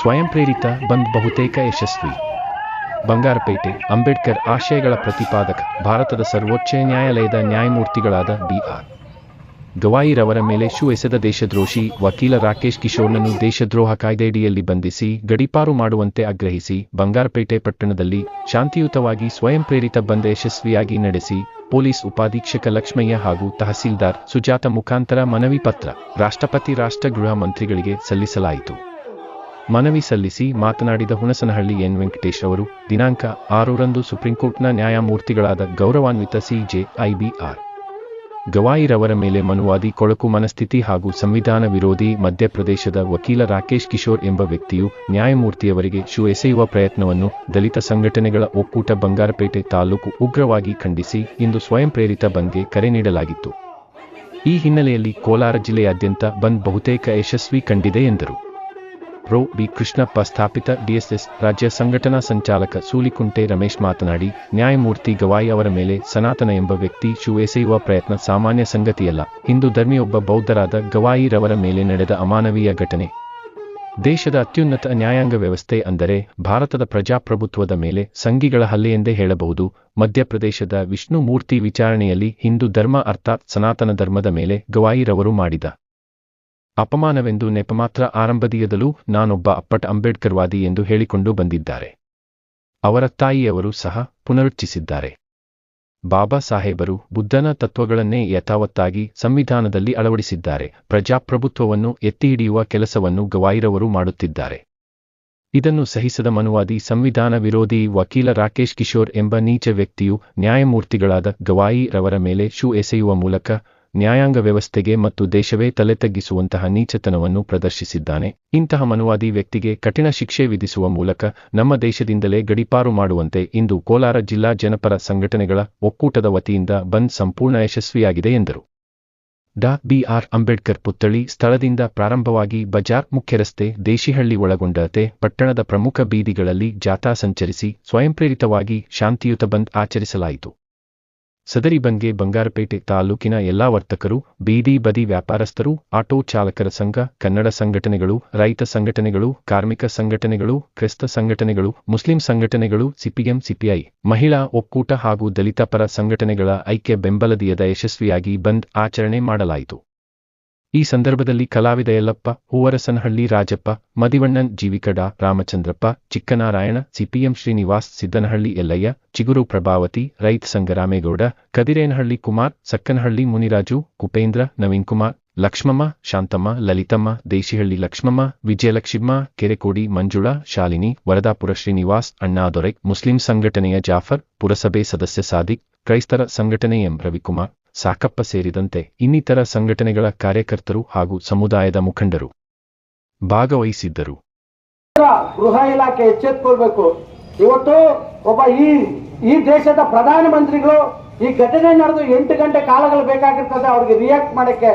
ಸ್ವಯಂ ಪ್ರೇರಿತ ಬಂದ್ ಬಹುತೇಕ ಯಶಸ್ವಿ. ಬಂಗಾರಪೇಟೆ, ಅಂಬೇಡ್ಕರ್ ಆಶಯಗಳ ಪ್ರತಿಪಾದಕ, ಭಾರತದ ಸರ್ವೋಚ್ಚ ನ್ಯಾಯಾಲಯದ ನ್ಯಾಯಮೂರ್ತಿಗಳಾದ ಬಿಆರ್ ಗವಾಯಿರವರ ಮೇಲೆ ಶೂ ಎಸೆದ ದೇಶದ್ರೋಷಿ ವಕೀಲ ರಾಕೇಶ್ ಕಿಶೋರ್ನನ್ನು ದೇಶದ್ರೋಹ ಕಾಯ್ದೆಯಡಿಯಲ್ಲಿ ಬಂಧಿಸಿ, ಗಡಿಪಾರು ಮಾಡುವಂತೆ ಆಗ್ರಹಿಸಿ, ಬಂಗಾರಪೇಟೆ ಪಟ್ಟಣದಲ್ಲಿ ಶಾಂತಿಯುತವಾಗಿ ಸ್ವಯಂ ಪ್ರೇರಿತ ಬಂದ್ ಯಶಸ್ವಿಯಾಗಿ ನಡೆಸಿ, ಪೊಲೀಸ್ ಉಪಾಧೀಕ್ಷಕ ಲಕ್ಷ್ಮಯ್ಯ ಹಾಗೂ ತಹಸೀಲ್ದಾರ್ ಸುಜಾತ ಮುಖಾಂತರ ಮನವಿ ಪತ್ರ ರಾಷ್ಟ್ರಪತಿ ರಾಷ್ಟ್ರ ಗೃಹ ಮಂತ್ರಿಗಳಿಗೆ ಸಲ್ಲಿಸಲಾಯಿತು. ಮನವಿ ಸಲ್ಲಿಸಿ ಮಾತನಾಡಿದ ಹುಣಸನಹಳ್ಳಿ ಎನ್ ವೆಂಕಟೇಶ್ ಅವರು, ದಿನಾಂಕ ಆರರಂದು ಸುಪ್ರೀಂಕೋರ್ಟ್ನ ನ್ಯಾಯಮೂರ್ತಿಗಳಾದ ಗೌರವಾನ್ವಿತ ಸಿಜೆ ಐಬಿಆರ್ ಗವಾಯಿರವರ ಮೇಲೆ ಮನುವಾದಿ, ಕೊಳಕು ಮನಸ್ಥಿತಿ ಹಾಗೂ ಸಂವಿಧಾನ ವಿರೋಧಿ ಮಧ್ಯಪ್ರದೇಶದ ವಕೀಲ ರಾಕೇಶ್ ಕಿಶೋರ್ ಎಂಬ ವ್ಯಕ್ತಿಯು ನ್ಯಾಯಮೂರ್ತಿಯವರಿಗೆ ಶೂ ಎಸೆಯುವ ಪ್ರಯತ್ನವನ್ನು ದಲಿತ ಸಂಘಟನೆಗಳ ಒಕ್ಕೂಟ ಬಂಗಾರಪೇಟೆ ತಾಲೂಕು ಉಗ್ರವಾಗಿ ಖಂಡಿಸಿ ಇಂದು ಸ್ವಯಂ ಪ್ರೇರಿತ ಬಂದ್ಗೆ ಕರೆ ನೀಡಲಾಗಿತ್ತು. ಈ ಹಿನ್ನೆಲೆಯಲ್ಲಿ ಕೋಲಾರ ಜಿಲ್ಲೆಯಾದ್ಯಂತ ಬಂದ್ ಬಹುತೇಕ ಯಶಸ್ವಿ ಕಂಡಿದೆ ಎಂದರು. ಪ್ರೊ ಬಿ ಕೃಷ್ಣಪ್ಪ ಸ್ಥಾಪಿತ ಡಿಎಸ್ಎಸ್ ರಾಜ್ಯ ಸಂಘಟನಾ ಸಂಚಾಲಕ ಸೂಲಿಕುಂಟೆ ರಮೇಶ್ ಮಾತನಾಡಿ, ನ್ಯಾಯಮೂರ್ತಿ ಗವಾಯಿ ಅವರ ಮೇಲೆ ಸನಾತನ ಎಂಬ ವ್ಯಕ್ತಿ ಶೂ ಎಸೆಯುವ ಪ್ರಯತ್ನ ಸಾಮಾನ್ಯ ಸಂಗತಿಯಲ್ಲ. ಹಿಂದೂ ಧರ್ಮಿಯೊಬ್ಬ ಬೌದ್ಧರಾದ ಗವಾಯಿರವರ ಮೇಲೆ ನಡೆದ ಅಮಾನವೀಯ ಘಟನೆ. ದೇಶದ ಅತ್ಯುನ್ನತ ನ್ಯಾಯಾಂಗ ವ್ಯವಸ್ಥೆ ಅಂದರೆ ಭಾರತದ ಪ್ರಜಾಪ್ರಭುತ್ವದ ಮೇಲೆ ಸಂಘಿಗಳ ಹಲ್ಲೆಯೆಂದೇ ಹೇಳಬಹುದು. ಮಧ್ಯಪ್ರದೇಶದ ವಿಷ್ಣು ಮೂರ್ತಿ ವಿಚಾರಣೆಯಲ್ಲಿ ಹಿಂದೂ ಧರ್ಮ ಅರ್ಥಾತ್ ಸನಾತನ ಧರ್ಮದ ಮೇಲೆ ಗವಾಯಿರವರು ಮಾಡಿದ ಅಪಮಾನವೆಂದು ನೆಪ ಮಾತ್ರ ಆರಂಭದೀಯದಲ್ಲೂ ನಾನೊಬ್ಬ ಅಪ್ಪಟ ಅಂಬೇಡ್ಕರ್ವಾದಿ ಎಂದು ಹೇಳಿಕೊಂಡು ಬಂದಿದ್ದಾರೆ. ಅವರ ತಾಯಿಯವರು ಸಹ ಪುನರುಚ್ಚಿಸಿದ್ದಾರೆ ಬಾಬಾ ಸಾಹೇಬರು ಬುದ್ಧನ ತತ್ವಗಳನ್ನೇ ಯಥಾವತ್ತಾಗಿ ಸಂವಿಧಾನದಲ್ಲಿ ಅಳವಡಿಸಿದ್ದಾರೆ. ಪ್ರಜಾಪ್ರಭುತ್ವವನ್ನು ಎತ್ತಿಹಿಡಿಯುವ ಕೆಲಸವನ್ನು ಗವಾಯಿರವರು ಮಾಡುತ್ತಿದ್ದಾರೆ. ಇದನ್ನು ಸಹಿಸದ ಮನುವಾದಿ ಸಂವಿಧಾನ ವಿರೋಧಿ ವಕೀಲ ರಾಕೇಶ್ ಕಿಶೋರ್ ಎಂಬ ನೀಚ ವ್ಯಕ್ತಿಯು ನ್ಯಾಯಮೂರ್ತಿಗಳಾದ ಗವಾಯಿ ರವರ ಮೇಲೆ ಶೂ ಎಸೆಯುವ ಮೂಲಕ ನ್ಯಾಯಾಂಗ ವ್ಯವಸ್ಥೆಗೆ ಮತ್ತು ದೇಶವೇ ತಲೆ ತಗ್ಗಿಸುವಂತಹ ನೀಚತನವನ್ನು ಪ್ರದರ್ಶಿಸಿದ್ದಾನೆ. ಇಂತಹ ಮನುವಾದಿ ವ್ಯಕ್ತಿಗೆ ಕಠಿಣ ಶಿಕ್ಷೆ ವಿಧಿಸುವ ಮೂಲಕ ನಮ್ಮ ದೇಶದಿಂದಲೇ ಗಡಿಪಾರು ಮಾಡುವಂತೆ ಇಂದು ಕೋಲಾರ ಜಿಲ್ಲಾ ಜನಪರ ಸಂಘಟನೆಗಳ ಒಕ್ಕೂಟದ ವತಿಯಿಂದ ಬಂದ್ ಸಂಪೂರ್ಣ ಯಶಸ್ವಿಯಾಗಿದೆ ಎಂದರು. ಡಾ. ಬಿಆರ್ ಅಂಬೇಡ್ಕರ್ ಪುತ್ಥಳಿ ಸ್ಥಳದಿಂದ ಪ್ರಾರಂಭವಾಗಿ ಬಜಾರ್ ಮುಖ್ಯರಸ್ತೆ ದೇಶಿಹಳ್ಳಿ ಒಳಗೊಂಡಂತೆ ಪಟ್ಟಣದ ಪ್ರಮುಖ ಬೀದಿಗಳಲ್ಲಿ ಜಾಥಾ ಸಂಚರಿಸಿ ಸ್ವಯಂಪ್ರೇರಿತವಾಗಿ ಶಾಂತಿಯುತ ಬಂದ್ ಆಚರಿಸಲಾಯಿತು. ಸದರಿ ಬಂದ್ಗೆ ಬಂಗಾರಪೇಟೆ ತಾಲೂಕಿನ ಎಲ್ಲಾ ವರ್ತಕರು, ಬೀದಿ ಬದಿ ವ್ಯಾಪಾರಸ್ಥರು, ಆಟೋ ಚಾಲಕರ ಸಂಘ, ಕನ್ನಡ ಸಂಘಟನೆಗಳು, ರೈತ ಸಂಘಟನೆಗಳು, ಕಾರ್ಮಿಕ ಸಂಘಟನೆಗಳು, ಕ್ರಿಸ್ತ ಸಂಘಟನೆಗಳು, ಮುಸ್ಲಿಂ ಸಂಘಟನೆಗಳು, ಸಿಪಿಎಂ, ಸಿಪಿಐ, ಮಹಿಳಾ ಒಕ್ಕೂಟ ಹಾಗೂ ದಲಿತ ಪರ ಸಂಘಟನೆಗಳ ಐಕ್ಯ ಬೆಂಬಲದಿಯದ ಯಶಸ್ವಿಯಾಗಿ ಬಂದ್ ಆಚರಣೆ ಮಾಡಲಾಯಿತು. ಈ ಸಂದರ್ಭದಲ್ಲಿ ಕಲಾವಿದ ಯಲ್ಲಪ್ಪ ಹೂವರಸನಹಳ್ಳಿ ರಾಜಪ್ಪ, ಮದಿವಣ್ಣನ್ ಜೀವಿಕಡ ರಾಮಚಂದ್ರಪ್ಪ, ಚಿಕ್ಕನಾರಾಯಣ, ಸಿಪಿಎಂ ಶ್ರೀನಿವಾಸ್ ಸಿದ್ದನಹಳ್ಳಿ ಯಲ್ಲಯ್ಯ ಚಿಗುರು ಪ್ರಭಾವತಿ, ರೈತ ಸಂಗರಾಮೇಗೌಡ, ಕದಿರೇನಹಳ್ಳಿ ಕುಮಾರ್, ಸಕ್ಕನಹಳ್ಳಿ ಮುನಿರಾಜು ಕುಪೇಂದ್ರ ನವೀನ್ ಕುಮಾರ್, ಲಕ್ಷ್ಮಮ್ಮ, ಶಾಂತಮ್ಮ, ಲಲಿತಮ್ಮ, ದೇಶಿಹಳ್ಳಿ ಲಕ್ಷ್ಮಮ್ಮ, ವಿಜಯಲಕ್ಷ್ಮಮ್ಮ, ಕೆರೆಕೋಡಿ ಮಂಜುಳಾ, ಶಾಲಿನಿ, ವರದಾಪುರ ಶ್ರೀನಿವಾಸ್ ಅಣ್ಣಾದೊರೈ ಮುಸ್ಲಿಂ ಸಂಘಟನೆಯ ಜಾಫರ್, ಪುರಸಭೆ ಸದಸ್ಯ ಸಾದಿಕ್, ಕ್ರೈಸ್ತರ ಸಂಘಟನೆ ಎಂ ರವಿಕುಮಾರ್. ಸಾಕಪ್ಪ ಸೇರಿದಂತೆ ಇನ್ನಿತರ ಸಂಘಟನೆಗಳ ಕಾರ್ಯಕರ್ತರು ಹಾಗೂ ಸಮುದಾಯದ ಮುಖಂಡರು ಭಾಗವಹಿಸಿದ್ದರು. ಗೃಹ ಇಲಾಖೆ ಎಚ್ಚೆತ್ಕೊಳ್ಬೇಕು. ಇವತ್ತು ಒಬ್ಬ ಈ ಈ ದೇಶದ ಪ್ರಧಾನಮಂತ್ರಿಗಳು ಈ ಘಟನೆ ನಡೆದು ಎಂಟು ಗಂಟೆ ಕಾಲಗಳು ಬೇಕಾಗಿರ್ತದೆ ಅವ್ರಿಗೆ ರಿಯಾಕ್ಟ್ ಮಾಡಕ್ಕೆ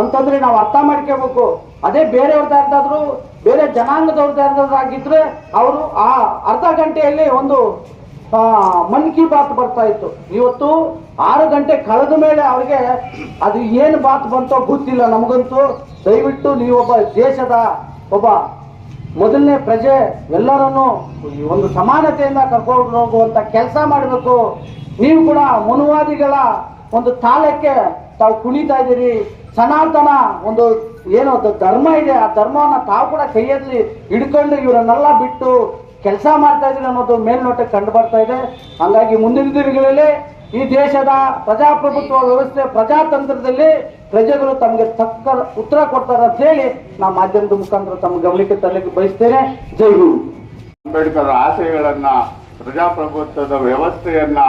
ಅಂತಂದ್ರೆ ನಾವು ಅರ್ಥ ಮಾಡ್ಕೋಬೇಕು ಅದೇ ಬೇರೆಯವ್ರದ್ದಾದ್ರು ಬೇರೆ ಜನಾಂಗದವ್ರದ್ದಾದ್ರು ಆಗಿದ್ರೆ ಅವರು ಆ ಅರ್ಧ ಗಂಟೆಯಲ್ಲಿ ಒಂದು ಮನ್ ಕಿ ಬಾತ್ ಬರ್ತಾ ಇತ್ತು. ಇವತ್ತು ಆರು ಗಂಟೆ ಕಳೆದ ಮೇಲೆ ಅವ್ರಿಗೆ ಅದು ಏನು ಬಾತ್ ಬಂತೋ ಗೊತ್ತಿಲ್ಲ ನಮಗಂತೂ. ದಯವಿಟ್ಟು ನೀವೊಬ್ಬ ದೇಶದ ಒಬ್ಬ ಮೊದಲನೇ ಪ್ರಜೆ, ಎಲ್ಲರನ್ನು ಒಂದು ಸಮಾನತೆಯಿಂದ ಕರ್ಕೊಂಡು ಹೋಗುವಂತ ಕೆಲಸ ಮಾಡಬೇಕು. ನೀವು ಕೂಡ ಮನುವಾದಿಗಳ ಒಂದು ತಾಳಕ್ಕೆ ತಾವು ಕುಣಿತಾ ಇದ್ದೀರಿ. ಸನಾತನ ಒಂದು ಏನೋ ಧರ್ಮ ಇದೆ. ಆ ಧರ್ಮವನ್ನ ತಾವು ಕೂಡ ಕೈಯಲ್ಲಿ ಹಿಡ್ಕೊಂಡು ಇವರನ್ನೆಲ್ಲ ಬಿಟ್ಟು ಕೆಲಸ ಮಾಡ್ತಾ ಇದ್ದೀನಿ ಅನ್ನೋದು ಮೇಲ್ನೋಟ ಕಂಡು ಬರ್ತಾ ಇದೆ. ಹಂಗಾಗಿ ಮುಂದಿನ ದಿನಗಳಲ್ಲಿ ಈ ದೇಶದ ಪ್ರಜಾಪ್ರಭುತ್ವ ವ್ಯವಸ್ಥೆ, ಪ್ರಜಾತಂತ್ರದಲ್ಲಿ ಪ್ರಜೆಗಳು ತಮಗೆ ತಕ್ಕ ಉತ್ತರ ಕೊಡ್ತಾರೆ ಅಂತ ಹೇಳಿ ನಾ ಮಾಧ್ಯಮದ ಮುಖಾಂತರ ತಮ್ಮ ಗಮನಕ್ಕೆ ತರಲಿಕ್ಕೆ ಬಯಸ್ತೇನೆ. ಜೈ ಗುರು. ಅಂಬೇಡ್ಕರ್ ಆಸೆಗಳನ್ನ, ಪ್ರಜಾಪ್ರಭುತ್ವದ ವ್ಯವಸ್ಥೆಯನ್ನ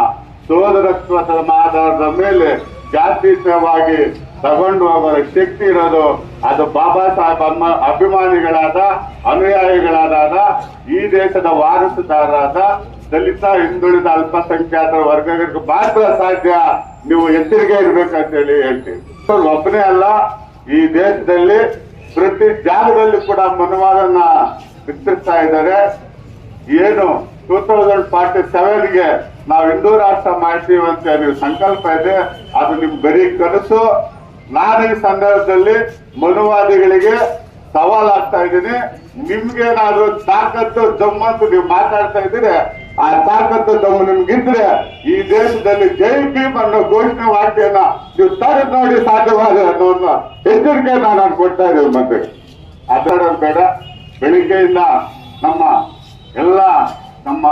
ಸೋದರತ್ವ ಆಧಾರದ ಮೇಲೆ ಜಾತೀಯವಾಗಿ ತಗೊಂಡು ಅವರ ಶಕ್ತಿ ಇರೋದು ಅದು ಬಾಬಾ ಸಾಹೇಬ್ ಅಮ್ಮ ಅಭಿಮಾನಿಗಳಾದ, ಅನುಯಾಯಿಗಳಾದ ಈ ದೇಶದ ವಾರಸುದಾರರಾದ ದಲಿತ, ಹಿಂದುಳಿದ ಅಲ್ಪಸಂಖ್ಯಾತ ವರ್ಗಗಳಿಗೆ ಮಾತ್ರ ಸಾಧ್ಯ ನೀವು ಎಚ್ಚರಿಕೆ ಇರ್ಬೇಕಂತ ಹೇಳಿ ಹೇಳ್ತೀವಿ ಒಬ್ಬನೇ ಅಲ್ಲ, ಈ ದೇಶದಲ್ಲಿ ಪ್ರತಿ ಜಾಗದಲ್ಲಿ ಕೂಡ ಮನುವಾದನ್ನ ವಿಸ್ತರಿಸ್ತಾ ಇದ್ದಾರೆ. ಏನು ಟೂ ತೌಸಂಡ್ ಫಾರ್ಟಿ ಸೆವೆನ್ಗೆ ನಾವು ಹಿಂದೂ ರಾಷ್ಟ್ರ ಮಾಡ್ತೀವಿ ಅಂತ ನೀವು ಸಂಕಲ್ಪ ಇದೆ, ಅದು ನಿಮ್ ಬರೀ ಕನಸು. ನಾನು ಈ ಸಂದರ್ಭದಲ್ಲಿ ಮನುವಾದಿಗಳಿಗೆ ಸವಾಲಾಗ್ತಾ ಇದ್ದೀನಿ. ನಿಮ್ಗೇನಾದ್ರೂ ತಾಕತ್ತು, ದಮ್ಮು ಅಂತ ನೀವು ಮಾತಾಡ್ತಾ ಇದ್ದೀರಿ. ಆ ತಾಕತ್ತು, ದಮ್ಮು ನಿಮ್ಗಿದ್ರೆ ಈ ದೇಶದಲ್ಲಿ ಜೈ ಭೀಮ್ ಅನ್ನೋ ಘೋಷಣೆ ವಾಕ್ಯನ ನೀವು ತರ ನೋಡಿ ಸಾಧ್ಯವಾದ ಅನ್ನೋದನ್ನ ಎಚ್ಚರಿಕೆ ನಾನು ಕೊಡ್ತಾ ಇದ್ದೇನೆ ಮತ್ತೆ. ಅದರ ಬೇಡ. ಬೆಳಿಗ್ಗೆಯಿಂದ ನಮ್ಮ ಎಲ್ಲ ನಮ್ಮ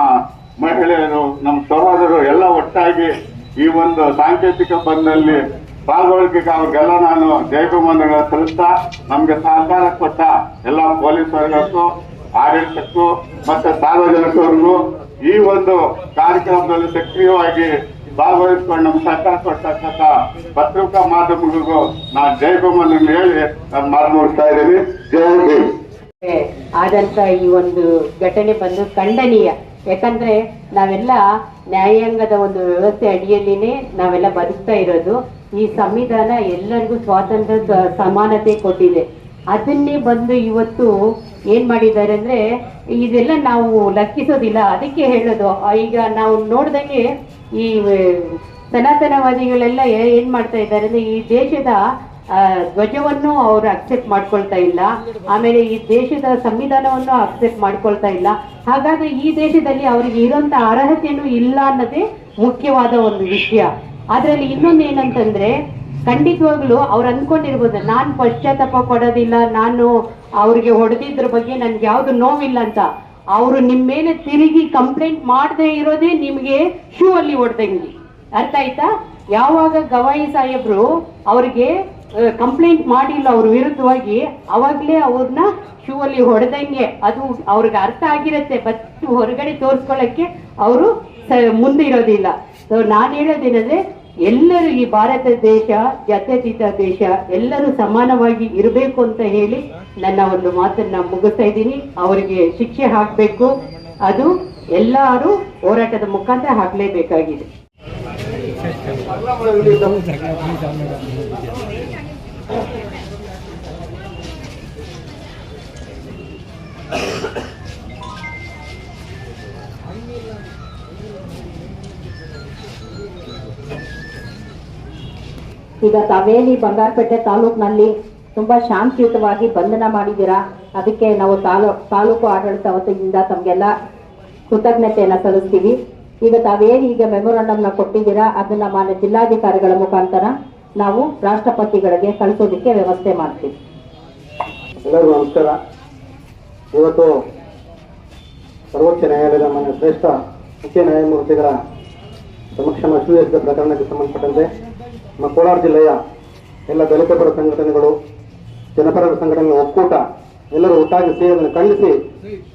ಮಹಿಳೆಯರು, ನಮ್ಮ ಸಹೋದರರು ಎಲ್ಲ ಒಟ್ಟಾಗಿ ಈ ಒಂದು ಸಾಂಕೇತಿಕ ಬಂದಲ್ಲಿ ಪಾಲ್ಗೊಳ್ಳಿಕ್ಕೆ ಅವ್ರಿಗೆಲ್ಲ ನಾನು ಜಯಕುಮಾರ್ಗಳ ಸಲ್ಲಿಸ್ತಾ ನಮ್ಗೆ ಸಹಕಾರ ಕೊಟ್ಟ ಎಲ್ಲ ಪೊಲೀಸ್ ವರ್ಗಕ್ಕೂ, ಆಡಳಿತಕ್ಕೂ, ಮತ್ತೆ ಸಾರ್ವಜನಿಕರಿಗೂ ಈ ಒಂದು ಕಾರ್ಯಕ್ರಮದಲ್ಲಿ ಸಕ್ರಿಯವಾಗಿ ಭಾಗವಹಿಸಿಕೊಂಡು ನಮ್ಗೆ ಸಹಕಾರ ಕೊಡ್ತಕ್ಕಂಥ ಪತ್ರಿಕಾ ಮಾಧ್ಯಮಗಳಿಗೂ ನಾನು ಜಯಕುಮಾರ್ ಹೇಳಿ ನಾನು ಮಾತು ಮುಗಿಸ್ತಾ ಇದ್ದೀನಿ ಜಯ ಆದಂತ ಈ ಒಂದು ಘಟನೆ ಬಂದು ಖಂಡನೀಯ. ಯಾಕಂದ್ರೆ ನಾವೆಲ್ಲ ನ್ಯಾಯಾಂಗದ ಒಂದು ವ್ಯವಸ್ಥೆ ಅಡಿಯಲ್ಲಿನೇ ನಾವೆಲ್ಲ ಬದುಕ್ತಾ ಇರೋದು. ಈ ಸಂವಿಧಾನ ಎಲ್ಲರಿಗೂ ಸ್ವಾತಂತ್ರ್ಯ ಸಮಾನತೆ ಕೊಟ್ಟಿದೆ. ಅದನ್ನೇ ಬಂದು ಇವತ್ತು ಏನ್ ಮಾಡಿದ್ದಾರೆ ಅಂದ್ರೆ, ಇದೆಲ್ಲ ನಾವು ಲೆಕ್ಕಿಸೋದಿಲ್ಲ. ಅದಕ್ಕೆ ಹೇಳೋದು, ಈಗ ನಾವು ನೋಡ್ದಂಗೆ ಈ ಸನಾತನವಾದಿಗಳೆಲ್ಲ ಏನ್ ಮಾಡ್ತಾ ಇದ್ದಾರೆ ಅಂದ್ರೆ, ಈ ದೇಶದ ಧ್ವಜವನ್ನು ಅವರು ಅಕ್ಸೆಪ್ಟ್ ಮಾಡ್ಕೊಳ್ತಾ ಇಲ್ಲ. ಆಮೇಲೆ ಈ ದೇಶದ ಸಂವಿಧಾನವನ್ನು ಅಕ್ಸೆಪ್ಟ್ ಮಾಡ್ಕೊಳ್ತಾ ಇಲ್ಲ. ಹಾಗಾದ್ರೆ ಈ ದೇಶದಲ್ಲಿ ಅವರಿಗೆ ಇರೋಂತ ಅರ್ಹತೆಯೂ ಇಲ್ಲ ಅನ್ನೋದೇ ಮುಖ್ಯವಾದ ಒಂದು ವಿಷಯ. ಅದ್ರಲ್ಲಿ ಇನ್ನೊಂದು ಏನಂತಂದ್ರೆ, ಖಂಡಿತವಾಗ್ಲು ಅವ್ರು ಅನ್ಕೊಂಡಿರ್ಬೋದು, ನಾನು ಪಶ್ಚಾತ್ತಾಪ ಕೊಡೋದಿಲ್ಲ ನಾನು ಅವ್ರಿಗೆ ಹೊಡೆದಿದ್ರ ಬಗ್ಗೆ ನನ್ಗೆ ಯಾವ್ದು ನೋವಿಲ್ಲ ಅಂತ. ಅವರು ನಿಮ್ಮ ಮೇಲೆ ತಿರುಗಿ ಕಂಪ್ಲೇಂಟ್ ಮಾಡದೇ ಇರೋದೇ ನಿಮಗೆ ಶೂ ಅಲ್ಲಿ ಹೊಡೆದಂಗೆ. ಅರ್ಥ ಆಯ್ತಾ? ಯಾವಾಗ ಗವಾಯಿ ಸಾಹೇಬ್ರು ಅವ್ರಿಗೆ ಕಂಪ್ಲೇಂಟ್ ಮಾಡಿಲ್ಲ ಅವ್ರ ವಿರುದ್ಧವಾಗಿ, ಅವಾಗ್ಲೇ ಅವ್ರನ್ನ ಶೂ ಅಲ್ಲಿ ಹೊಡೆದಂಗೆ. ಅದು ಅವ್ರಿಗೆ ಅರ್ಥ ಆಗಿರತ್ತೆ, ಬಟ್ ಹೊರಗಡೆ ತೋರ್ಸ್ಕೊಳಕ್ಕೆ ಅವರು ಮುಂದೆ ಇರೋದಿಲ್ಲ ಸೊ ನಾನು ಹೇಳೋದೇನಂದ್ರೆ ಎಲ್ಲರೂ ಈ ಭಾರತ ದೇಶ, ಜಾತ್ಯತೀತ ದೇಶ ಎಲ್ಲರೂ ಸಮಾನವಾಗಿ ಇರಬೇಕು ಅಂತ ಹೇಳಿ ನನ್ನ ಒಂದು ಮಾತನ್ನ ಮುಗಿಸ್ತಾ ಇದ್ದೀನಿ. ಅವರಿಗೆ ಶಿಕ್ಷೆ ಹಾಕಬೇಕು. ಅದು ಎಲ್ಲರೂ ಹೋರಾಟದ ಮುಖಾಂತರ ಹಾಕಲೇಬೇಕಾಗಿದೆ. ಈಗ ತಾವೇಲಿ ಬಂಗಾರಪೇಟೆ ತಾಲೂಕಿನಲ್ಲಿ ತುಂಬಾ ಶಾಂತಿಯುತವಾಗಿ ಬಂಧನ ಮಾಡಿದ್ದೀರಾ? ಅದಕ್ಕೆ ನಾವು ತಾಲೂ, ತಾಲೂಕು ಆಡಳಿತ ವತಿಯಿಂದ ತಮಗೆಲ್ಲ ಕೃತಜ್ಞತೆಯನ್ನು ಸಲ್ಲಿಸ್ತೀವಿ. ಈಗ ತಾವೇನು ಈಗ ಮೆಮೊರಾಂಡಮ್ನ ಕೊಟ್ಟಿದ್ದೀರಾ? ಅದನ್ನ ಮಾನ್ಯ ಜಿಲ್ಲಾಧಿಕಾರಿಗಳ ಮುಖಾಂತರ ನಾವು ರಾಷ್ಟ್ರಪತಿಗಳಿಗೆ ಕಳಿಸೋದಕ್ಕೆ ವ್ಯವಸ್ಥೆ ಮಾಡ್ತೀವಿ. ಎಲ್ಲರಿಗೂ ನಮಸ್ಕಾರ. ಇವತ್ತು ಸರ್ವೋಚ್ಚ ನ್ಯಾಯಾಲಯದ ಮಾನ್ಯ ಶ್ರೇಷ್ಠ ಮುಖ್ಯ ನ್ಯಾಯಮೂರ್ತಿಗಳ ಸಮಕ್ಷಮ ಸುವ್ಯವಸ್ಥಿತ ಪ್ರಕರಣಕ್ಕೆ ಸಂಬಂಧಪಟ್ಟಂತೆ ನಮ್ಮ ಕೋಲಾರ ಜಿಲ್ಲೆಯ ಎಲ್ಲ ದಲಿತ ಪರ ಸಂಘಟನೆಗಳು, ಜನಪರ ಸಂಘಟನೆಗಳ ಒಕ್ಕೂಟ ಎಲ್ಲರೂ ಒಟ್ಟಾಗಿ ಸೇರಿಯನ್ನು ಖಂಡಿಸಿ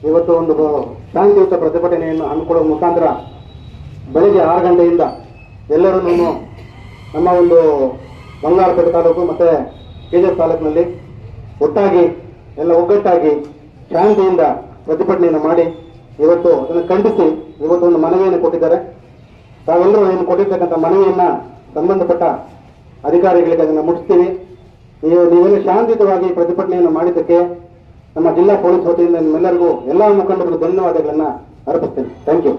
ಇವತ್ತು ಒಂದು ಶಾಂತಿಯುತ ಪ್ರತಿಭಟನೆಯನ್ನು ಹಮ್ಮಿಕೊಳ್ಳುವ ಮುಖಾಂತರ ಬೆಳಗ್ಗೆ ಆರು ಗಂಟೆಯಿಂದ ಎಲ್ಲರೂ ನಮ್ಮ ಒಂದು ಬಂಗಾರಪೇಟೆ ತಾಲೂಕು ಮತ್ತು ಕೆಜಿಎಫ್ ತಾಲೂಕಿನಲ್ಲಿ ಒಟ್ಟಾಗಿ ಎಲ್ಲ ಒಗ್ಗಟ್ಟಾಗಿ ಶಾಂತಿಯಿಂದ ಪ್ರತಿಭಟನೆಯನ್ನು ಮಾಡಿ ಇವತ್ತು ಅದನ್ನು ಖಂಡಿಸಿ ಇವತ್ತು ಒಂದು ಮನವಿಯನ್ನು ಕೊಟ್ಟಿದ್ದಾರೆ. ತಾವೆಲ್ಲರೂ ಏನು ಕೊಟ್ಟಿರ್ತಕ್ಕಂಥ ಮನವಿಯನ್ನು ಸಂಬಂಧಪಟ್ಟ ಅಧಿಕಾರಿಗಳಿಗೆ ಅದನ್ನು ಮುಟ್ಟಿಸ್ತೀವಿ ನೀವು ನೀವೆಲ್ಲ ಶಾಂತಿಯುತವಾಗಿ ಪ್ರತಿಭಟನೆಯನ್ನು ಮಾಡಿದ್ದಕ್ಕೆ ನಮ್ಮ ಜಿಲ್ಲಾ ಪೊಲೀಸ್ ವತಿಯಿಂದ ನಿಮ್ಮೆಲ್ಲರಿಗೂ ಎಲ್ಲ ಮುಖಂಡರಿಗೂ ಧನ್ಯವಾದಗಳನ್ನು ಅರ್ಪಿಸ್ತೇನೆ. Thank you